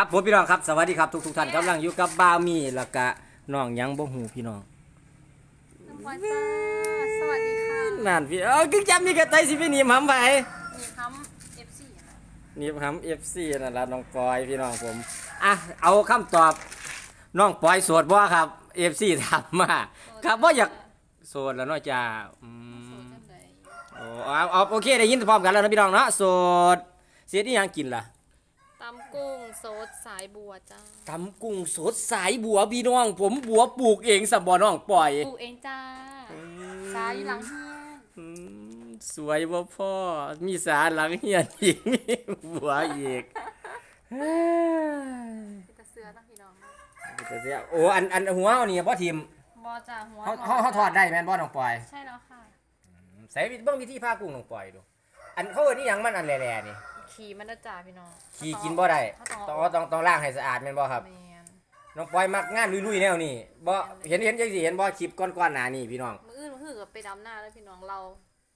ครับผมพี่น้องครับสวัสดีครับทุกทุกๆท่านกำลังอยู่กับบ่าวมีแล้วก็น้องหยังบ่หูพี่น้องน้ำพรจ้าสวัสดีค่ะนั่นพี่เออคือจำมีกระไตสิพี่หนีมหำไปมีคำ FC ค่ะนี่หำ FC นั่นล่ะน้องปอยพี่น้องผมอะเอาคำตอบน้องปอยโสดบ่ครับ FC ถามมาครับบ่อยากโสดแล้วเนาะจ้าอืโสดมจังใดโอ้เอาเอาโอเคได้ยินพร้อมกันแล้วนะพี่น้องเนาะโสดเสียที่ยังกินล่ะ ตำกุ้งโซดสายบัวจ้าตำกุ้งสดสายบัวพี่น้อง ผมบัวปลูกเองสับบ่น้องปล่อยปลูกเองจ้าสายอยู่หลังเฮียนอืมสวยบ่พ่อ มีสารหลังเฮียนอีกมีบัวอีกเฮ้ยเป็นตะเสือตั้งพี่น้องเนาะแต่เสียโอ้อันอันหัวเอานี่บ่ทิมบอจ้าหัวเขาเขาเขาทอดได้แม่นบ่น้องปล่อย ใช่แล้วค่ะ ใส่เบิ่งวิธีพากุ้งน้องปล่อยดู อันเขาเอิ้นอีหยังมันอันแหล่ๆนี่ ขี่มันนะจ้าพี่น้องขี้กินบ่ได้เขาต้ต้อองงต้องต้องล้างให้สะอาดแม่นบ่ครับแมนน้องปล่อยมักงานลุยๆแนวนี้บ่เห็นเห็นจังสิเห็นบ่คลิปก่อนๆหน้านี้พี่น้องมืออื่นมือหือกับไปดำหน้าแล้วพี่น้องเรา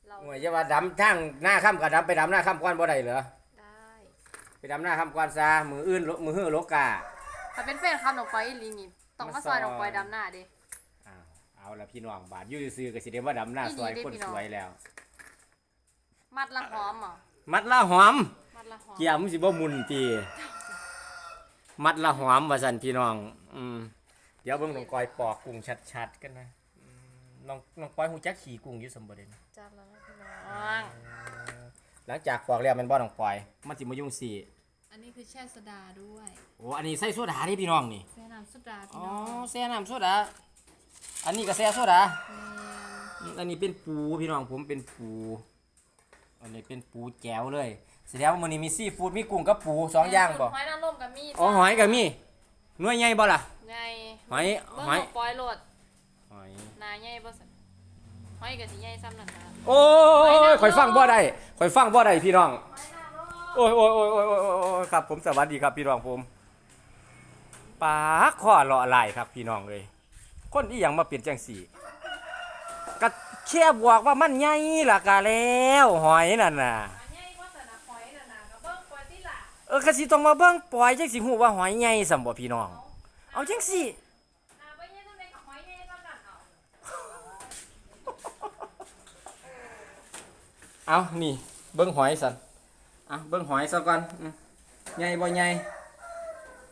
เราว่าอย่าว่าดำทางหน้าค่ำกับดำไปดำหน้าค่ำก่อนบ่ได้เหรอได้ไปดำหน้าค่ำก่อนซะมืออื่นมือฮื้อโลกาถ้าเป็นแฟนคลับหนองปอยอีหลีนี่ต้องมาซอยหนองปอยดำหน้าเด้อ้าวเอาละพี่น้องบาดอยู่ซื่อๆก็สิได้ว่าดำหน้าอีหลีซอยเด้คนพี่น้องสวยแล้ว มัดละหอมเหรอมัดละหอม มัดละหอมเกียมสิบ่มุนตีมัดละหอมว่าซั่นพี่น้อง อืมเดี๋ยวเบิ่งน้องกอยปอกกุ้งชัดๆกันนะอืมน้องน้องปอยฮู้จักขี่กุ้งอยู่สมบ่เด้นะจัดแล้วนะพี่น้อง หลังจากปอกแล้วแมันบ่น้องปอยมันสิมายุ่งสีอันนี้คือแช่โซดาด้วยโอ้อันนี้ใส่โซดาเดิพี่น้องนี่ แช่น้ำโซดาพี่อ๋อน้องแซ่น้ำโซดา อันนี้ก็แซ่โซดาแมนอันนี้เป็นปูพี่น้องผมเป็นปู อันนี้เป็นปูแก้วเลยแสดงว่ามันนี้มีซีฟู้ดมีกุ้งกับปูสองอย่างบ่หอยนางรมกับมีดอ๋อหอยก็มีหน่วยใหญ่บ่ล่ะไงหอยเบิ่งหอยหมกปล่อยโลดหอยนาใหญ่บ่สันหอยก็สิใหญ่ซ้ำนั่นนะโอ้ยข่อยฟังบ่ได้ข่อยฟังบ่ได้พี่น้องโอ้ยโอ้ยโอ้ยโอ้ยโอ้ยโอ้ยโอ้ยครับ ผมสวัสดีครับพี่น้องผมปากข้อเลาะลายครับพี่น้องเลยคนที่ยังมาเปลี่ยนจังสีก็แค่บอกว่ามันใหญ่ล่ะกะแล้ว หอยนั่นน่ะ ออกะสิต้องมาเบิ่งปล่อยจังสิฮู้ว่าหอยใหญ่สำบ่พี่น้อง เอาจังสิอ่าบ่ใหญ่จังได๋ก็หอยใหญ่ซ้ำนั่นเอาเอานี่เบิ่งหอยสันเอาเบิ่งหอยซะก่อนอืมใหญ่บ่ใหญ่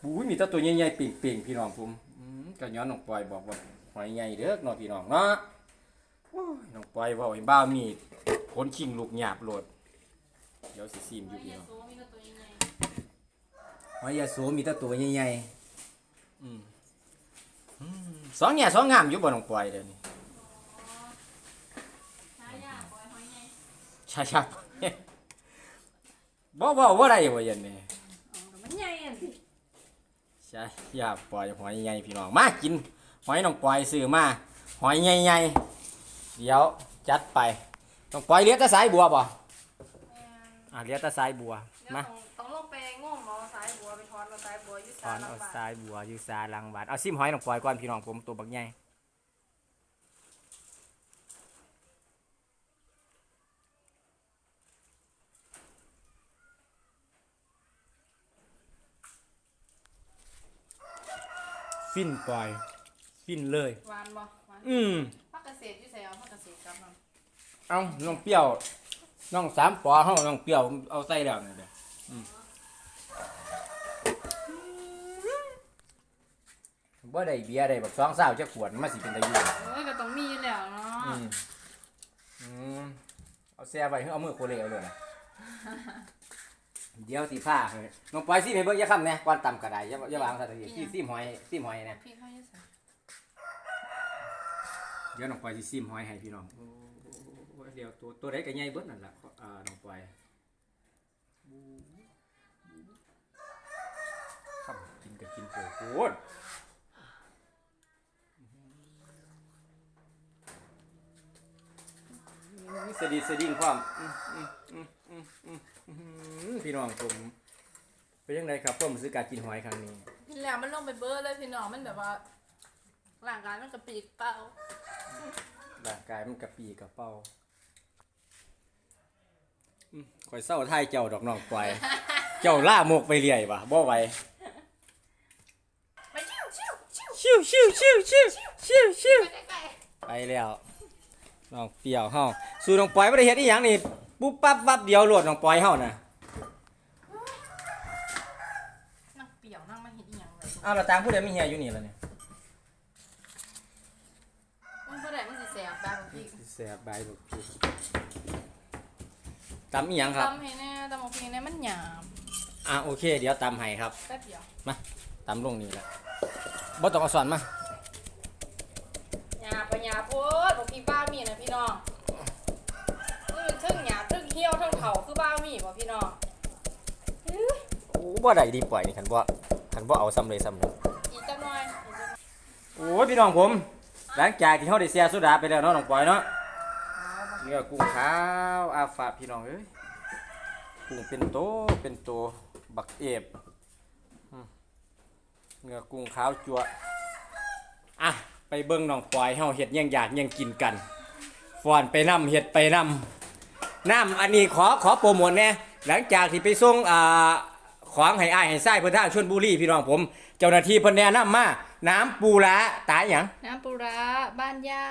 บู๊ยมีแต่ตัวใหญ่ๆเป่งๆพี่น้องผมอืมก็ย้อนน้องปล่อยบอกว่าหอยใหญ่เด้อเนาะพี่น้องเนาะโอ้ยน้องปล่อยเว้าให้บ้าวมีคนขิงลูกหยาบโลดเดี๋ยวสิซีมอยู่พี่น้อง สูงมีแต่ตัวใหญ่ หอยยาสูมีแต่ตัวใหญ่ๆอืมอืมสองแง่สองงามอยู่บ่น้องปล่อยเดี๋ยวนี้ๆหายากปล่อยหอยใหญ่ชาชาบ่บ่บ่ได้บ่ยันนี่อ๋อมันใหญ่อะสิใช่อย่าปล่อยหอยใหญ่พี่น้องมากินหอยน้องปล่อยซื้อมาหอยใหญ่ๆเดี๋ยวจัดไปน้องปล่อยเลี้ยงแตะสายบัวบ่แม่นอะเลี้ยงแตะสายบัวเดี๋ยวมาต้องต้อง สายบัวอยู่ถอนลำเอาบากสายบัวอยู่ซาลังบาดเอาซิมหอยน้องปล่อยก่อนพี่น้องผมตัวบักใหญ่ฟินปล่อย ฟินเลย หวานบ่หวานอืมผักเกษตรอยู่ไสเอาผักเกษตรกลับมาเอาน้องเปรี้ยว น้องสามปอเฮาน้องเปรี้ยวเอาใส่แล้วนี่เด้ออืม บ่ได้เบียร์ได้บักสองสาวจะขวดมาสิเป็นตาอยู่โอ้ยก็ต้องมีอยู่แล้วเนาะอืมอืมเอาแซ่ไว้เอามือโคเลเอาเลยนะเดี๋ยวสิผ้าให้น้องปล่อยซิให้เบิ่งอย่าค้ำแหน่ก่อนตำกระไดอย่าอย่าวางซะทีซิซิมหอยซิมหอยนะพี่เขาอยู่ไสเดี๋ยวน้องปล่อยสิซิมหอยให้พี่น้องโอ้โอ้เดี๋ยวตัวตัวใดก็ใหญ่เบิดนั่นล่ะอ่าน้องปล่อยครับกินกับกินโผล่โคตร ดีสะดิ้งความพี่น้องผมเป็นยังไงครับผมซื้อการกินหอยครั้งนี้กินแล้วมันลงไปเบอร์เลยพี่น้องมันแบบว่าร่างกายมันกระปีกเปล่าร่างกายมันกระปีกระเป๋าอืมข่อยเศร้าไทยเจ้าดอกน้องปล่อย เจ้าล่าโมกไปเรื่อยวะบ่ไหวชิวชิวชิวชิวชิวชิวไปไปแล้ว น้องเปรียวเฮาสู่น้องปอยบ่ได้เฮ็ดอีหยังนี่ปุ๊บปั๊บวับเดียวโลดน้องปอยเฮาน่ะๆนั่งเปรียวนั่งมาเห็นอีหยังเลยอ้าวแล้วตางผู้ใดมีเฮียอยู่นี่ล่ะเนี่ยมันเมื่อไหร่มันสิแสบแบบพี่แซ่บใบบักพริกตำอีหยังครับตำให้แน่ตำของพี่แน่มันหยาบอะโอเค เดี๋ยวตำให้ครับแป๊บเดียวตำลงนี่แหละบ่ต้องเอาสอนมา หยาบไปหยาบโพดบอกพี่บ้ามี นะพี่น้องนี่มันเทึ่งหยาบเทึ่งเหี้ยวเทึ่งเข่าคือบ้ามีบ่พี่น้องอื้อโอ้บ่ได้ดีปล่อยนี่คันบ่คันบ่เอาซ้ำเลยซ้ำเลยอีกจักหน่อยอีกจักหน่อยโอ้ยพี่น้องผม หลังจากที่เฮาได้เสียโซดาไปแล้วเนาะน้องปอยเนาะเอาบ่เนื้อกุ้งขาวอาฝากพี่น้องเอ้ยกุ้งเป็นโตเป็นโตบักเอฟอืมเนื้อกุ้งขาวจั่วอะไปเบิ่งน้องปอยเฮาเฮ็ดหยังอยากหยังกินกัน ฟ้อนไปนํเฮ็ดไปนํน้ำอันนี้ขอขอโปรโมทแน่หลังจากที่ไปส่งอ่าของให้อ้ายให้ไส้เพิ่นทางชลบุรีพี่น้องผม เจ้าหน้าที่เพิ่นแนะนำมาน้ำปูร้าตายหยังน้ำปูร้าบ้านย่า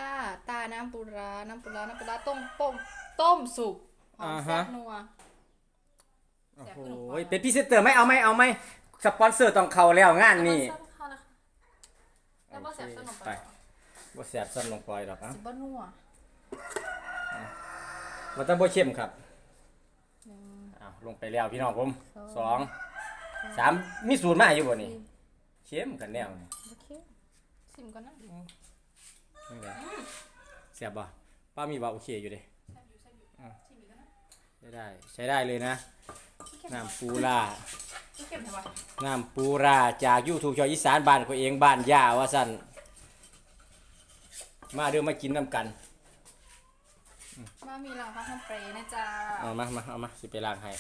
ตาน้ำปูร้าน้ำปูร้าน้ำปูร้าต้มต้มต้มสุกหอมแซ่บนัวโอ้แซ่บโหขึ้นหน่อยเป็นพรีเซนเตอร์ไหมเอาไหมเอาไหมสปอนเซอร์ต้องเข้าแล้วงานนี่แล้วก็แซ่บสนุกไปไปบ่แสบซ้ำลงปล่อยดอกอะสิบ่นัว มันต้องบ่เข้มครับหนึ่ง อ้าวลงไปแล้วพี่น้องผมสสออง งสามมีสูตรมาอยู่บ่นี่เข้มกันแนวนี่โอเคชิมก่อนนะนี่แหละแสบบ่ป้ามีว่าโอเคอยู่เด้แซ่บอยู่แซ่บอยู่อะชิมอีกก่อนนะใช้ได้ใช้ได้เลยนะน้ำปูรานี่เค็มใช่ปะน้ำปูราจาก YouTube ชอยอีสานบ้านเขาเองบ้านย่าว่าซั่นมาเด้อมากินน้ำกัน มามีหลังพักน้ำเปรย์นะจ๊ะเอามามาเอามาสิไปล้างให้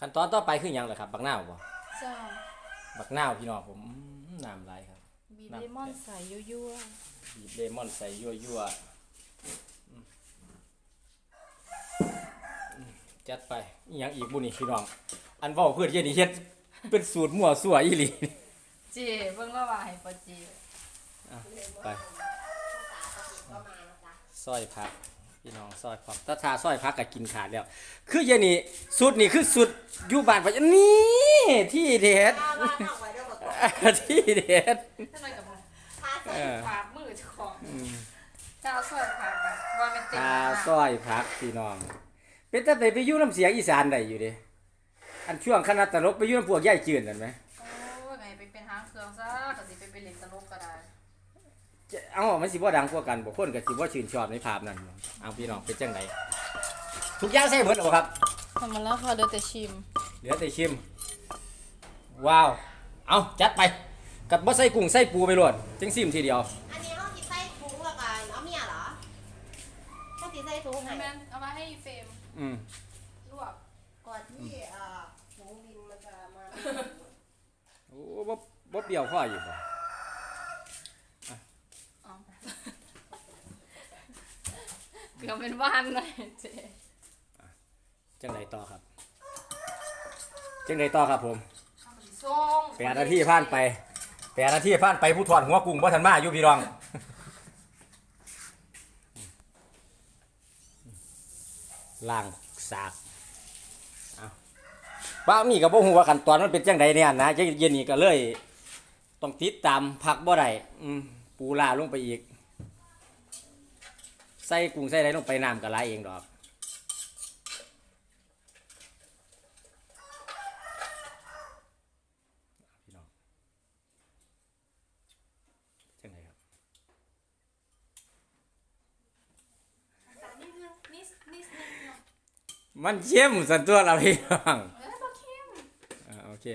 ขั้นตอนต่อไปคือหยังเหรอครับ บักนาวบ่จ้าบักนาวพี่น้องผมอื้อน้ำลายครับ บีบเลมอนใส่ยั่วบีบเลมอนใส่ยั่วยั่วๆอืมอืมจัดไปอีหยังอีกบุนี่พี่น้อง อันเว้าเพื่อนเย็นนี่เฮ็ดเป็นสูตรมั่วซั่วอีหลี ๆเจเบิ่งละว่าให้ปอเจอะไปซอยผัก พี่น้องซอยผักถ้าทาซอยผักก็กินขาดแล้ว คือเย็นนี่สูตรนี่คือสูตรอยู่บ้านว่านี่ที่เด็ดบ้านออกไว้ด้วยบอกที่เด็ดทำไมกับมึงพาเออปากมือเจ้าของเจ้าช่วยปากแบบว่ามันเต็มทาซอยผักพี่น้อง เป็นตั้งแต่ไปอยู่น้ำเสียงอีสานได้อยู่เด้อันช่วงคณะตลกไปอยู่น้ำพวกย่ายจืดนั่นไหมโอ้ยไงไปเป็นหางเครื่องซะก็สิไปเป็นเล่นตลกก็ได้จะ เอามันสิบ่ดังกว่ากันบ่คนก็สิบ่ชื่นชอบในภาพนั้น เอาพี่น้องเป็นจังไดทุกอย่างใส่หมดแล้วบ่ครับทำมาแล้วค่ะเดี๋ยวแต่ชิม เหลือแต่ชิม ว้าว เอาจัดไป กับบ่ใส่กุ้งใส่ปูไปโลดจังซิมทีเดียว อันนี้ห้องกินไส้ถุงแล้วกันเอาเมียเหรอถ้าติดไส้ถุงให้แมนเอามาให้เฟรมอืมลวกก่อนที่เอ่อถุงดินมันจะมา โอ้บ่บ่เปรี้ยวพออยู่บ่ เอา เดี๋ยวเป็นบ้านหน่อยเจจังไดต่อครับ จังไดต่อครับผมส่งแปดนาทีผ่านไปแปดนาทีผ่านไปผู้ถอดหัวกุ้งบ่ทันมาอยู่พี่น้องล่างสากเอาบ้านี่ก็บ่ฮู้ว่าขั้นตอนมันเป็นจังไดเนี่ยนะจังเย็นนี้ก็เลย ต้องติดตามผักบ่ได้อืมปูลาลงไปอีก ใส่กุ้งใส่อะไรลงไปน้ำก็หลายเองดอกพี่น้องจังไดครับนิดนึงนิดนิดนึงเนาะมันเข้มสันตัวเราพี่น้องเออบ่เข้มอ่าโอเค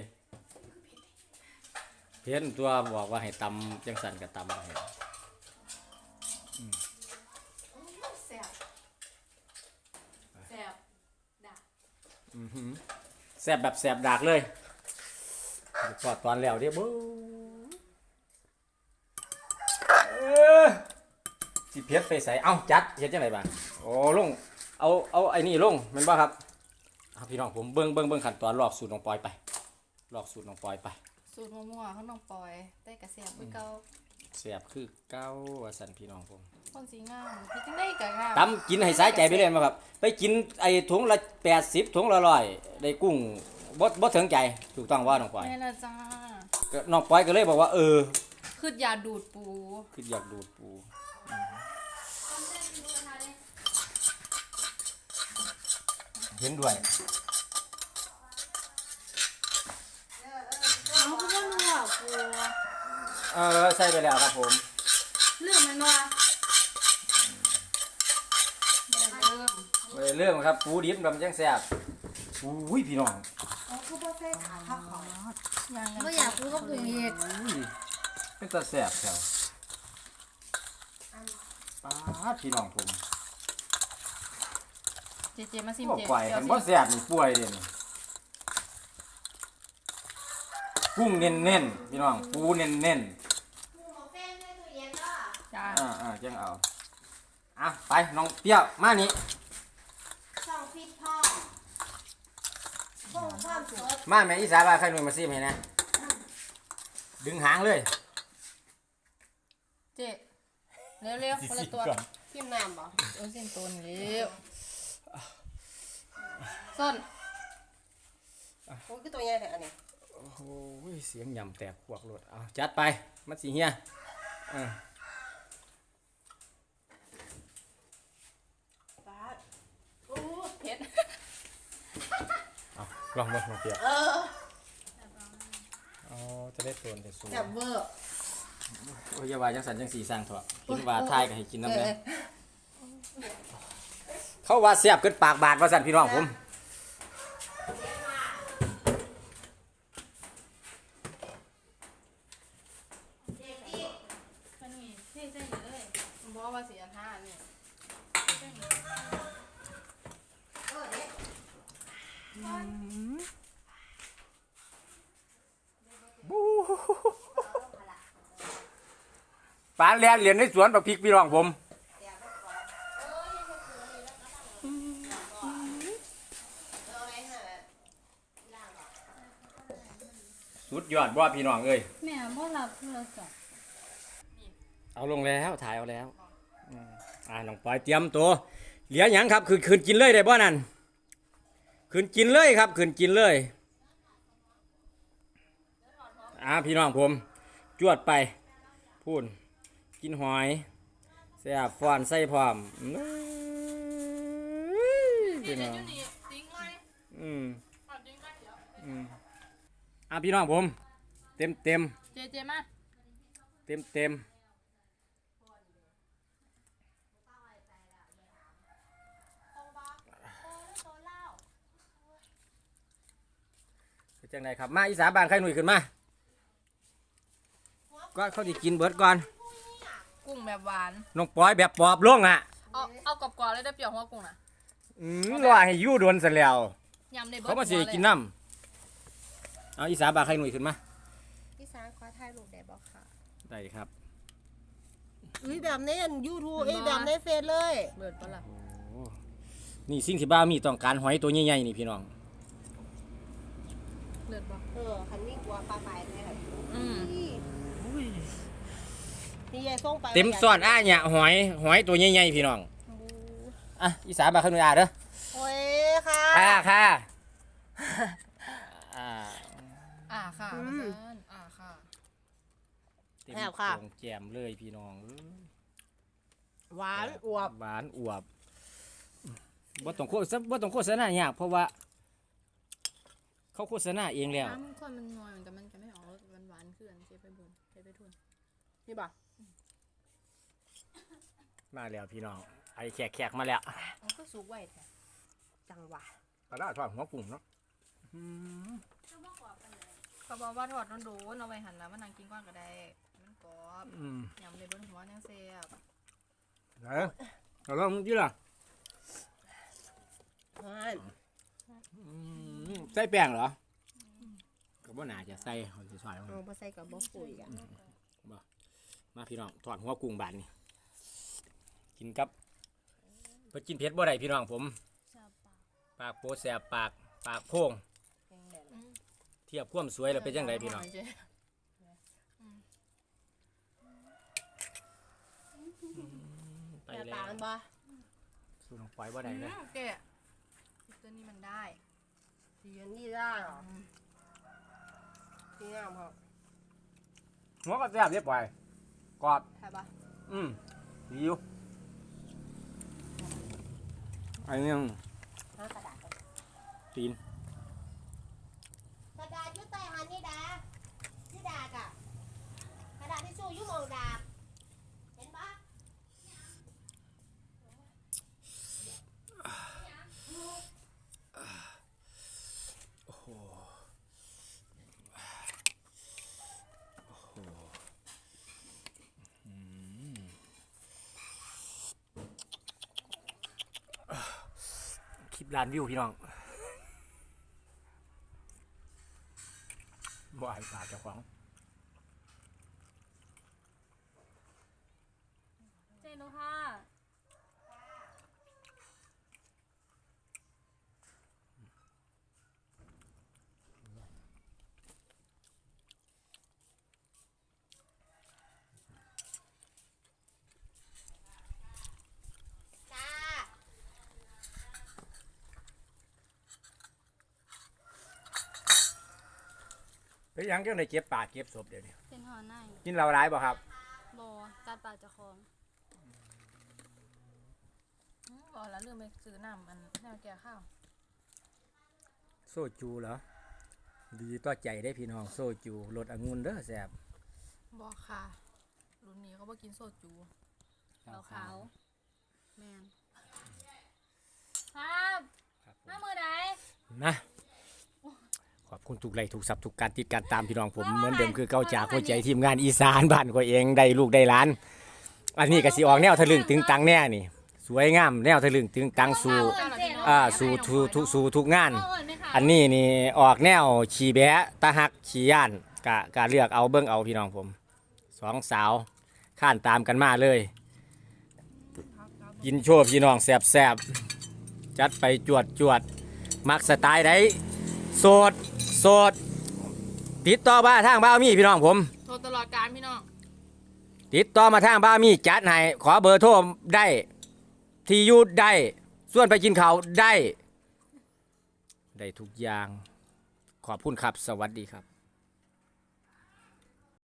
เพี้ยนตัวบอกว่าให้ตำจังสันกับตำไป แซ่บแซ่บดัก อื้อหือแสบแบบแสบดากเลยพอดตอนแล้วเดี๋ยวบูเอ้อสิเพียไปใส่เอ้าจัดเฮ็ดจังไดบ้างโอ้ลง เอาเอาไอ้นี่ลงแม่นบ่ครับเอาพี่น้องผมเบิ่งเบิ่งเบิ่งขั้นตอนลอกสูตรน้องปอยไป ลอกสูตรน้องปอยไป สูตรมั่วๆเขาน้องปอยได้กระเสียบคือเก่า เสียบคือเก้าว่าสันพี่น้องผม คนสีงามพี่จังได้กะงามตำกินให้สายใจไปเลยมาครับ ไปกินไอ้ถุงละแปดสิบถุงละร้อยได้กุ้งบ่บ่ถึงใจถูกต้องว่าน้องปอยแม่ละจ้าก็น้องปอยก็เลยบอกว่า เออคือยาดูดปูคืออยากดูดปูเห็นด้วย เอาคือว่านัวปูเออใส่ไปแล้วครับผม เรื่องมันนัว เริ่มไปเรื่องครับปูดิบลำจังแซ่บอุ้ยพี่น้องเอาคือบ่ใส่ขาข้าวขอยังบ่อยากปูก็ปรุงอีกอุ้ยเป็นตาแซ่บแถวป้าดพี่น้องผมเจเจมาซิมบ่เจปล่อยเดี๋ยมัวนสิบ่แซ่บนี่ป่วยเด้นี่กุ้งเน้นๆพี่น้องปูเน้นปูของแฟนในตู้เย็นเด้อจ้าๆอ่าอ่าจังเอาอะไปน้องเปรี้ยวมานี่ ช่องฟิตพ่อพงควา มสดมาแม่อีสาบาใครหนุ่ยมาซิมให้นะดึงหางเลยเจเร็วเร็วๆคนละตัวพิมพ์น้ำบ่เอาเส้นตัวนี่เร็วส้นโอ้ยคือตัวใหญ่แท้อันนี้โอ้โหเสียงยำแตกขวกรถเอาจัดไปมันสีเฮียอ่า ปาด โอ้เผ็ด เอาลองมาลองเปรี้ยวเอออ๋อจะได้ตัวได้สูงแซ่บเวอร์โอ้ยอย่าว่าจังสันจังสีสร้างเถอะกินว่าทายก็ให้กินน้ำเลยเขาว่าเสียบเกินปากบาดว่าสันพี่น้องผม เด็กอีก มันนี่เท่ๆอยู่เลยบอกว่าสีอันห้านี่ เออเด็ก ปานแลนเหรียญในสวนบักพริกพี่น้องผมเอาไว้ให้ล่างก่อนสุดยอดบ่พี่น้องเอ้ยแม่พ่อรับโทรศัพท์เอาลงแล้วถ่ายเอาแล้วอืมอ่าน้องปอยเตรียมตัวเหลือหยังครับคืนคืนกินเลยได้บ่นั่นคืนกินเลยครับคืนกินเลย อ่าพี่น้องผม จวดไป พูนกินหอยแซ่บฟอนใส่พร้อมอื้อพี่น้องนี่ติ้งไว้อืมเอาติ้งไว้เดี๋ยวอืมอะพี่น้องผม เต็มเต็มเจเจมาเต็มเต็มเป็นจังไดครับ มาอีสานบ้านใครหนุ่ยขึ้นมา ก็เขาจะกินเบิดก่อนกุ้งแบบหวาน น้องปอยแบบปอบลงอะเอาเอากรอบๆเลยได้เปรี้ยวหัวกุ้งน่ะอืมรอให้อยู่โดนเสร็จแล้วยำในเบิร์เขามาสิกินน้ำเอาอีสานบ้านใครหนุ่ยขึ้นมาพี่สางขอถ่ายรูปได้บ่ค่ะได้ครับอุ้ยแบบในยูทูบเอ้ยแบบในเฟซเลยเบิร์ดปะล่ะโอ้นี่สิ่งที่บ้ามีต้องการหอยตัวใหญ่ๆนี่พี่น้องเบิร์ดปะเออคันนี้กลัวปลาไปได้แบบอืม นี่ยายส่งไปเต็มซ่อนอ้าเนี่ยหอยหอยตัวใหญ่ๆพี่น้องอะอีสานบาขนุยอาเด้อโอ้ยค่ะอ่าค่ะอ่าอ่าค่ะอืมอาจารย์อ่าค่ะเต็มแอบค่ะโรงแจมเลยพี่น้องเอ้ยหวานอวบหวานอวบบ่ต้องโฆษณาบ่ต้องโฆษณาเนี่ยากเพราะว่า เขาโฆษณาเองแล้วน้ำคนมันน้อยแต่มันจะไม่ออกรสหวานๆคืออันเชฟไปบนเชฟไปทุนนี่ป่ะ มาแล้วพี่น้อง ไอ้แขกๆมาแล้วมันก็สุกไว้แท้จังหวะกระดาษทอดหัวกุ้งเนาะอืมเขาบอกว่าทอดโดนๆเอาไว้หันแล้วมันนางกินก้อนก็ได้ มันกรอบอืมยำเลยบนหัวยังเสียบเอ้ยเอาลองยี่ล่ะอ่าอืมใส่แป้งเหรอก็บ่น่าจะใส่เขาสิใส่ลงเอาไปใส่กับบ่ปุ๋ยกันมาพี่น้องถอดหัวกุ้งบานนี่ กินกับเพื่อกินเผ็ดบ่ได้พี่น้องผมปากโปแสบปากปากโพงทีทียบความสวยแล้วเป็นจังไดพี่น้องเจ๊ไปหน้าแล้ตาวมันบ่สู้น้องปอยบ่ได้เลยเจ๊ตัวนี้มันได้สีอันนี้ได้เหรอสีงามครับหัวก็แซ่บเรียบไปกรอบใช่ปะอืมดีอยู่ อันนี้ยังหากระดาษก่อนตีนกระดาษอยุ่ใต้หันนี่ดานี่ดากะกระดาษที่ชู่อยุ่หมองดาบ ล้านวิวพี่น้องบ่อายปากเจ้าของ เจ๊นุค่ะ จ้า ไปยังจังได้เก็บปากเก็บศพเดี๋ยวนี้เป็นหอในกินเราร้ายบ่ครับโบกัดปากเจะคองบอกแล้วลืมไปซื้อน้ำอันแนวแก่ข้าวโซจูเหรอดีต่อใจได้พี่น้องโซจูรสองุ่นเด้อแซ่บบอกค่ะรุ่นนี้เขาบอกกินโซจูขาวขาวๆแมนครับครับผมหน้ามือไหน นะขอบ คุณทุกไลค์ทุกซับทุกการติดการตามพี่น้องผมเหมือนเดิมคือเก้าจากหัวใจทีมงานอีสานบ้านตัวเองได้ลูกได้หลาน อันนี้ก็สิออกแนวทะลึงตึงตังแน่นี่ สวยงามแนวทะลึงตึงตังสู่อ่าสู่สู่สู่สู่ทุกงานเอาเอิญไหมคะอันนี้นี่ออกแนวฉีแบะตาหักฉีย่านกะกะเลือกเอาเบิ้งเอาพี่น้องผมสองสาวข้านตามกันมาเลยกินโชว์พี่น้องแสบแสบๆจัดไปจวดจวดมักสไตล์ใดโสด โสด ติดต่อบ้าทางบ้ามีพี่น้องผม โทรตลอดการพี่น้อง ติดต่อมาทางบ้ามีจัดให้ขอเบอร์โทรได้ ที่อยูได้ ส่วนไปกินเขาวได้ ได้ทุกอย่าง ขอบคุณครับ สวัสดีครับ